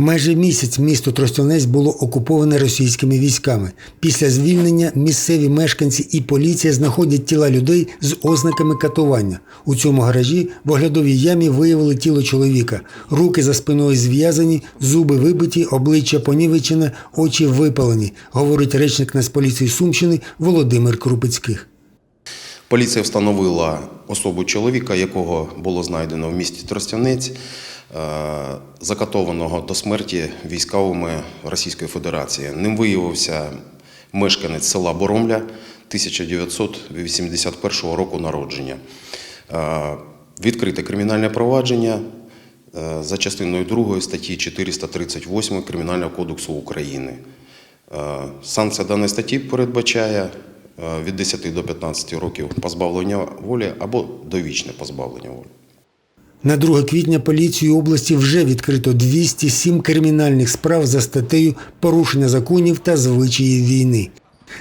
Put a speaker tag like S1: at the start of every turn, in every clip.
S1: Майже місяць місто Тростянець було окуповане російськими військами. Після звільнення місцеві мешканці і поліція знаходять тіла людей з ознаками катування. У цьому гаражі в оглядовій ямі виявили тіло чоловіка. Руки за спиною зв'язані, зуби вибиті, обличчя понівечене, очі випалені, говорить речник Нацполіції Сумщини Володимир Крупицьких.
S2: Поліція встановила особу чоловіка, якого було знайдено в місті Тростянець, закатованого до смерті військовими Російської Федерації. Ним виявився мешканець села Боромля 1981 року народження. Е, Відкрите кримінальне провадження е, за частиною 2 статті 438 Кримінального кодексу України. Е, Санкція даної статті передбачає е, від 10 до 15 років позбавлення волі або довічне позбавлення волі.
S1: На 2 квітня поліцією області вже відкрито 207 кримінальних справ за статтею порушення законів та звичаїв війни.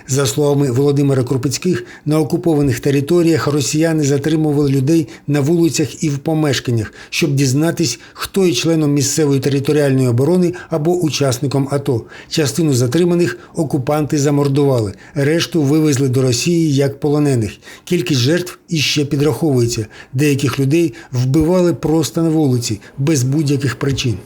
S1: За словами Володимира Крупицьких, на окупованих територіях росіяни затримували людей на вулицях і в помешканнях, щоб дізнатись, хто є членом місцевої територіальної оборони або учасником АТО. Частину затриманих окупанти замордували, решту вивезли до Росії як полонених. Кількість жертв іще підраховується. Деяких людей вбивали просто на вулиці без будь-яких причин.